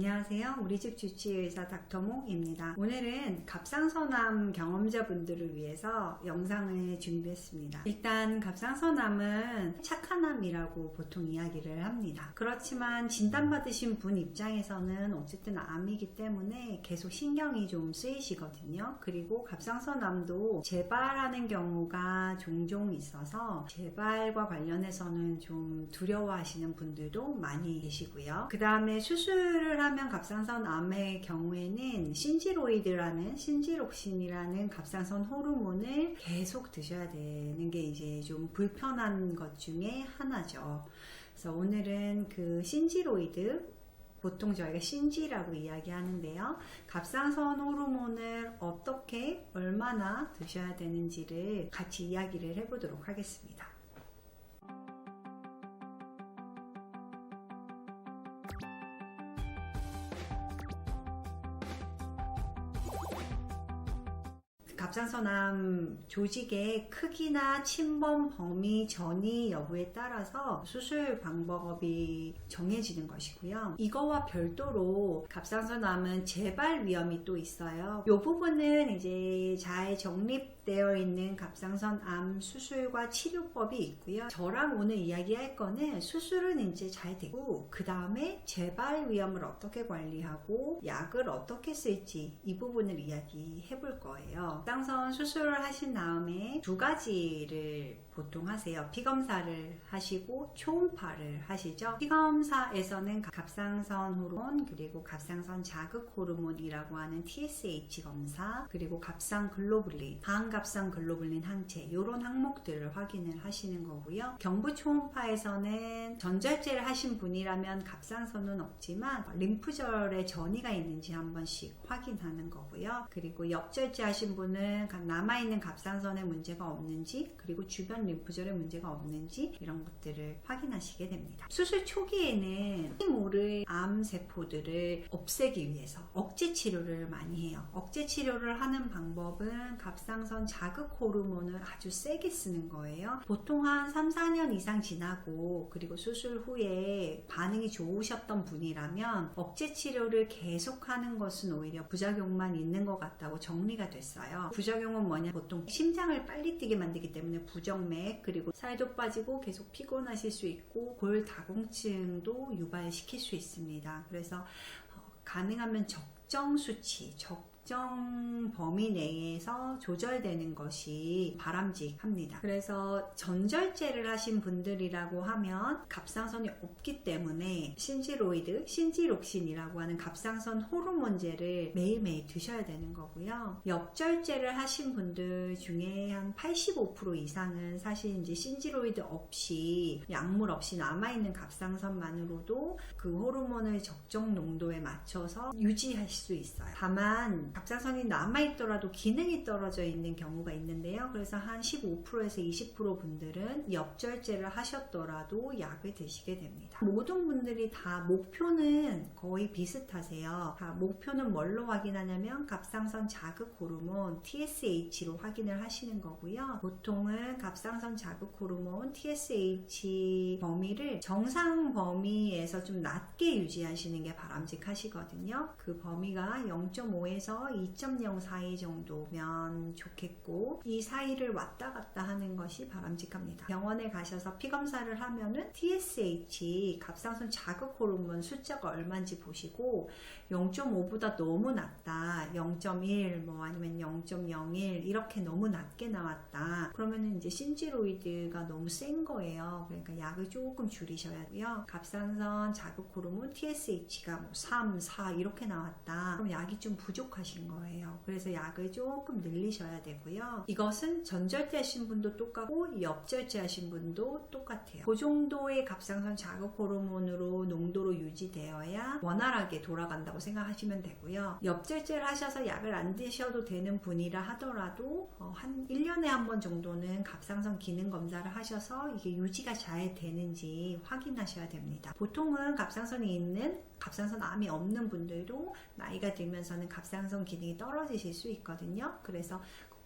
안녕하세요. 우리 집 주치의사 닥터몽입니다. 오늘은 갑상선암 경험자분들을 위해서 영상을 준비했습니다. 일단 갑상선암은 착한 암이라고 보통 이야기를 합니다. 그렇지만 진단받으신 분 입장에서는 어쨌든 암이기 때문에 계속 신경이 좀 쓰이시거든요. 그리고 갑상선암도 재발하는 경우가 종종 있어서 재발과 관련해서는 좀 두려워하시는 분들도 많이 계시고요. 그 다음에 수술을 하면 갑상선 암의 경우에는 신지로이드라는 신지록신이라는 갑상선 호르몬을 계속 드셔야 되는 게 이제 좀 불편한 것 중에 하나죠. 그래서 오늘은 그 신지로이드 보통 저희가 신지라고 이야기하는데요. 갑상선 호르몬을 어떻게 얼마나 드셔야 되는지를 같이 이야기를 해보도록 하겠습니다. 갑상선암 조직의 크기나 침범 범위 전이 여부에 따라서 수술 방법이 정해지는 것이고요. 이거와 별도로 갑상선암은 재발 위험이 또 있어요. 이 부분은 이제 잘 정립 되어 있는 갑상선 암 수술과 치료법이 있고요. 저랑 오늘 이야기할 거는 수술은 이제 잘 되고 그 다음에 재발 위험을 어떻게 관리하고 약을 어떻게 쓸지 이 부분을 이야기해 볼 거예요. 갑상선 수술을 하신 다음에 두 가지를 보통 하세요. 피검사를 하시고 초음파를 하시죠. 피검사에서는 갑상선 호르몬 그리고 갑상선 자극 호르몬이라고 하는 TSH 검사 그리고 갑상 글로불린 반갑상 글로불린 항체 이런 항목들을 확인을 하시는 거고요. 경부 초음파에서는 전절제를 하신 분이라면 갑상선은 없지만 림프절에 전이가 있는지 한 번씩 확인하는 거고요. 그리고 역절제 하신 분은 남아있는 갑상선에 문제가 없는지 그리고 주변 림프절에 문제가 없는지 이런 것들을 확인하시게 됩니다. 수술 초기에는 모를 암 세포들을 없애기 위해서 억제 치료를 많이 해요. 억제 치료를 하는 방법은 갑상선 자극 호르몬을 아주 세게 쓰는 거예요. 보통 한 3, 4년 이상 지나고 그리고 수술 후에 반응이 좋으셨던 분이라면 억제 치료를 계속하는 것은 오히려 부작용만 있는 것 같다고 정리가 됐어요. 부작용은 뭐냐? 보통 심장을 빨리 뛰게 만들기 때문에 부정맥 그리고 살도 빠지고 계속 피곤하실 수 있고 골다공증도 유발시킬 수 있습니다. 그래서 어, 가능하면 적정 수치, 적 특정 범위 내에서 조절되는 것이 바람직합니다. 그래서 전절제를 하신 분들이라고 하면 갑상선이 없기 때문에 신지로이드, 신지록신이라고 하는 갑상선 호르몬제를 매일매일 드셔야 되는 거고요. 역절제를 하신 분들 중에 한 85% 이상은 사실 이제 신지로이드 없이 약물 없이 남아있는 갑상선만으로도 그 호르몬을 적정 농도에 맞춰서 유지할 수 있어요. 다만 갑상선이 남아있더라도 기능이 떨어져 있는 경우가 있는데요. 그래서 한 15%에서 20% 분들은 엽절제를 하셨더라도 약을 드시게 됩니다. 모든 분들이 다 목표는 거의 비슷하세요. 목표는 뭘로 확인하냐면 갑상선 자극 호르몬 TSH로 확인을 하시는 거고요. 보통은 갑상선 자극 호르몬 TSH 범위를 정상 범위에서 좀 낮게 유지하시는 게 바람직하시거든요. 그 범위가 0.5에서 2.0 사이 정도면 좋겠고 이 사이를 왔다 갔다 하는 것이 바람직합니다. 병원에 가셔서 피 검사를 하면은 TSH 갑상선 자극 호르몬 숫자가 얼마인지 보시고 0.5보다 너무 낮다 0.1 뭐 아니면 0.01 이렇게 너무 낮게 나왔다. 그러면은 이제 신지로이드가 너무 센 거예요. 그러니까 약을 조금 줄이셔야 돼요. 갑상선 자극 호르몬 TSH가 뭐 3, 4 이렇게 나왔다. 그럼 약이 좀 부족하 신 거예요 그래서 약을 조금 늘리셔야 되고요 이것은 전절제 하신 분도 똑같고 엽절제 하신 분도 똑같아요 그 정도의 갑상선 자극 호르몬으로 농도로 유지되어야 원활하게 돌아간다고 생각하시면 되고요. 엽질질 하셔서 약을 안 드셔도 되는 분이라 하더라도 어, 한 1년에 한 번 정도는 갑상선 기능 검사를 하셔서 이게 유지가 잘 되는지 확인하셔야 됩니다. 보통은 갑상선이 있는 갑상선 암이 없는 분들도 나이가 들면서는 갑상선 기능이 떨어지실 수 있거든요. 그래서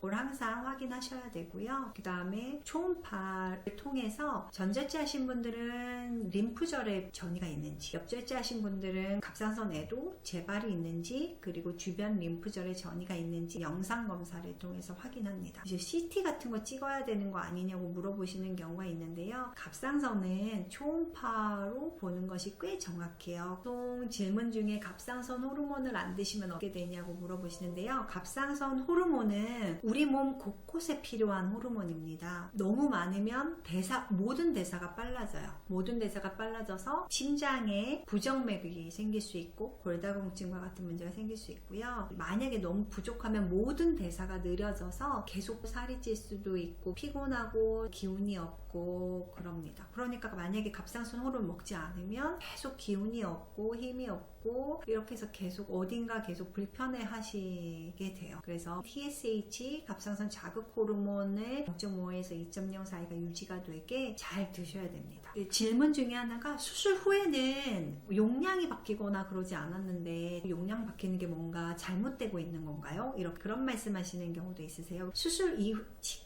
그걸 항상 확인하셔야 되고요. 그 다음에 초음파를 통해서 전절제 하신 분들은 림프절에 전이가 있는지, 옆절제 하신 분들은 갑상선에도 재발이 있는지, 그리고 주변 림프절에 전이가 있는지 영상 검사를 통해서 확인합니다. 이제 CT 같은 거 찍어야 되는 거 아니냐고 물어보시는 경우가 있는데요. 갑상선은 초음파로 보는 것이 꽤 정확해요. 보통 질문 중에 갑상선 호르몬을 안 드시면 어떻게 되냐고 물어보시는데요. 갑상선 호르몬은 우리 몸 곳곳에 필요한 호르몬입니다. 너무 많으면 대사 모든 대사가 빨라져요. 모든 대사가 빨라져서 심장에 부정맥이 생길 수 있고 골다공증과 같은 문제가 생길 수 있고요. 만약에 너무 부족하면 모든 대사가 느려져서 계속 살이 찔 수도 있고 피곤하고 기운이 없고 그럽니다. 그러니까 만약에 갑상선 호르몬 먹지 않으면 계속 기운이 없고 힘이 없 고 이렇게 해서 계속 어딘가 계속 불편해 하시게 돼요. 그래서 TSH 갑상선 자극 호르몬을 0.5에서 2.0 사이가 유지가 되게 잘 드셔야 됩니다. 질문 중에 하나가 수술 후에는 용량이 바뀌거나 그러지 않았는데 용량 바뀌는 게 뭔가 잘못되고 있는 건가요? 이렇게 그런 말씀하시는 경우도 있으세요. 수술 이후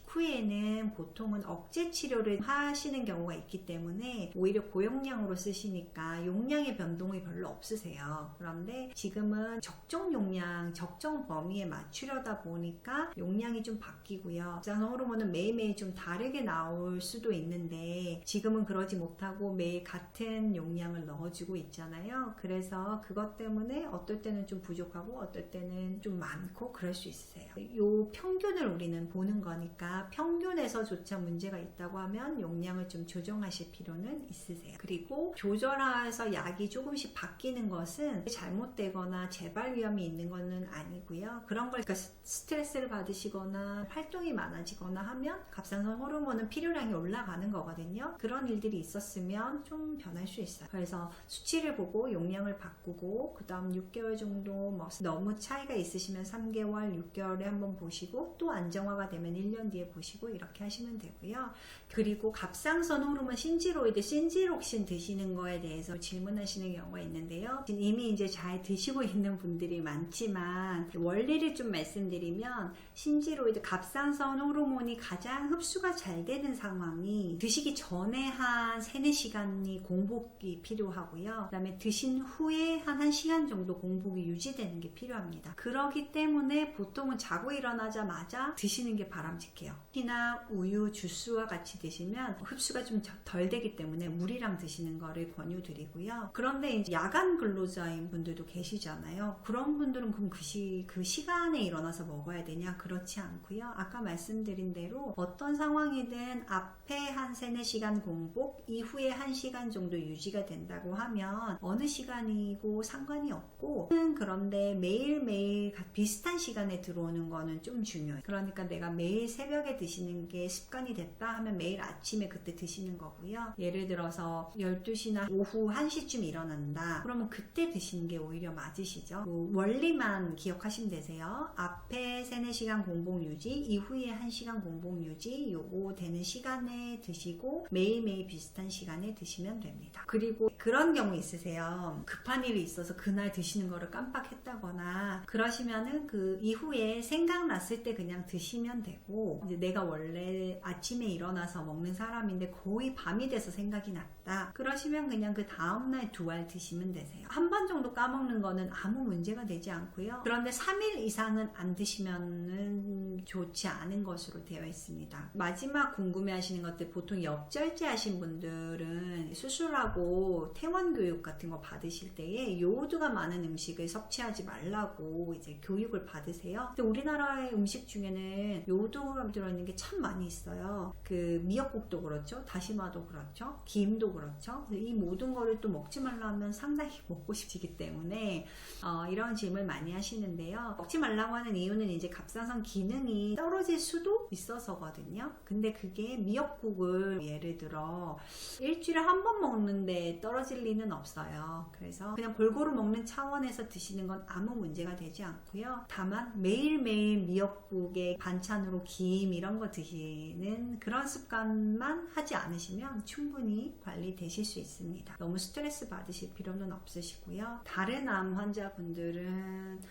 직후에는 보통은 억제 치료를 하시는 경우가 있기 때문에 오히려 고용량으로 쓰시니까 용량의 변동이 별로 없으세요. 그런데 지금은 적정 용량, 적정 범위에 맞추려다 보니까 용량이 좀 바뀌고요. 갑상선 호르몬은 매일매일 좀 다르게 나올 수도 있는데 지금은 그러지 못하고 매일 같은 용량을 넣어주고 있잖아요. 그래서 그것 때문에 어떨 때는 좀 부족하고 어떨 때는 좀 많고 그럴 수 있으세요. 요 평균을 우리는 보는 거니까 평균에서조차 문제가 있다고 하면 용량을 좀 조정하실 필요는 있으세요. 그리고 조절해서 약이 조금씩 바뀌는 것은 잘못되거나 재발 위험이 있는 것은 아니고요. 그런 걸 그러니까 스트레스를 받으시거나 활동이 많아지거나 하면 갑상선 호르몬은 필요량이 올라가는 거거든요. 그런 일들이 있었으면 좀 변할 수 있어요. 그래서 수치를 보고 용량을 바꾸고 그 다음 6개월 정도 뭐 너무 차이가 있으시면 3개월, 6개월에 한번 보시고 또 안정화가 되면 1년 뒤에 보시고 이렇게 하시면 되고요. 그리고 갑상선 호르몬 신지로이드, 신지록신 드시는 거에 대해서 질문하시는 경우가 있는데요. 이미 이제 잘 드시고 있는 분들이 많지만 원리를 좀 말씀드리면 신지로이드 갑상선 호르몬이 가장 흡수가 잘 되는 상황이 드시기 전에 한 3, 4시간이 공복이 필요하고요. 그 다음에 드신 후에 한 1시간 정도 공복이 유지되는 게 필요합니다. 그러기 때문에 보통은 자고 일어나자마자 드시는 게 바람직해요. 피나 우유, 주스와 같이 드시면 흡수가 좀 덜 되기 때문에 물이랑 드시는 거를 권유드리고요. 그런데 이제 야간 근로자인 분들도 계시잖아요. 그런 분들은 그럼 그, 시, 그 시간에 일어나서 먹어야 되냐? 그렇지 않고요. 아까 말씀드린 대로 어떤 상황이든 앞에 한 3, 4시간 공복, 이후에 1시간 정도 유지가 된다고 하면 어느 시간이고 상관이 없고 그런데 매일매일 비슷한 시간에 들어오는 거는 좀 중요해요. 그러니까 내가 매일 새벽에 드시는 게 습관이 됐다 하면 매일 아침에 그때 드시는 거고요. 예를 들어서 12시나 오후 1시쯤 일어난다. 그러면 그때 드시는 게 오히려 맞으시죠. 그 원리만 기억하시면 되세요. 앞에 3, 4시간 공복 유지, 이후에 1시간 공복 유지, 요거 되는 시간에 드시고 매일매일 비슷한 시간에 드시면 됩니다. 그리고 그런 경우 있으세요. 급한 일이 있어서 그날 드시는 거를 깜빡했다거나 그러시면은 그 이후에 생각났을 때 그냥 드시면 되고 내가 원래 아침에 일어나서 먹는 사람인데 거의 밤이 돼서 생각이 났다. 그러시면 그냥 그 다음날 두 알 드시면 되세요. 한 번 정도 까먹는 거는 아무 문제가 되지 않고요. 그런데 3일 이상은 안 드시면은 좋지 않은 것으로 되어 있습니다. 마지막 궁금해 하시는 것들 보통 역절제 하신 분들은 수술하고 퇴원 교육 같은 거 받으실 때에 요오드가 많은 음식을 섭취하지 말라고 이제 교육을 받으세요. 근데 우리나라의 음식 중에는 요오드가 들어있는 게 참 많이 있어요. 그 미역국도 그렇죠. 다시마도 그렇죠. 김도 그렇죠. 이 모든 거를 또 먹지 말라면 상당히 먹고 싶기 때문에 어, 이런 질문 많이 하시는데요. 먹지 말라고 하는 이유는 이제 갑상선 기능이 떨어질 수도 있어서거든요. 근데 그게 미역국을 예를 들어 일주일에 한 번 먹는데 떨어질 리는 없어요. 그래서 그냥 골고루 먹는 차원에서 드시는 건 아무 문제가 되지 않고요. 다만 매일매일 미역국에 반찬으로 김 이런 거 드시는 그런 습관만 하지 않으시면 충분히 관리되실 수 있습니다. 너무 스트레스 받으실 필요는 없으시고요. 다른 암 환자분들은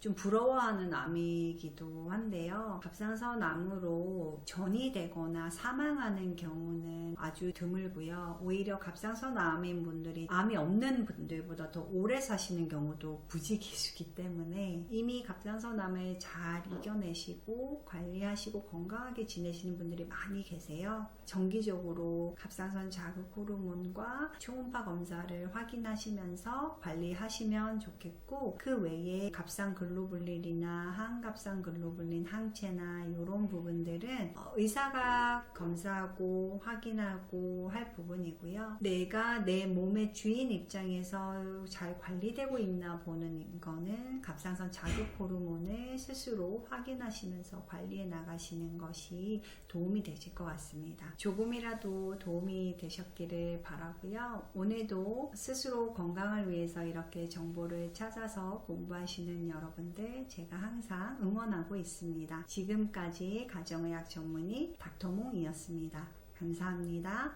좀 부러워하는 암이기도 한데요. 갑상선 암으로 전이 되거나 사망하는 경우는 아주 드물고요. 오히려 갑상선 암인 분들이 암이 없는 분들보다 더 오래 사시는 경우도 부지기수기 때문에 이미 갑상선 암을 잘 이겨내시고 관리하시고 건강하게 지내시는 분들이 많이 계세요. 정기적으로 갑상선 자극 호르몬과 초음파 검사를 확인하시면서 관리하시면 좋겠고 그 외에 갑상 글로불린이나 항갑상 글로불린 항체나 이런 부분들은 어, 의사가 검사하고 확인하고 할 부분이고요. 내가 내 몸의 주인 입장에서 잘 관리되고 있나 보는 거는 갑상 선 자극 호르몬을 스스로 확인하시면서 관리해 나가시는 것이 도움이 되실 것 같습니다. 조금이라도 도움이 되셨기를 바라고요. 오늘도 스스로 건강을 위해서 이렇게 정보를 찾아서 공부하시는 여러분들 제가 항상 응원하고 있습니다. 지금까지 가정의학 전문의 닥터몽이었습니다. 감사합니다.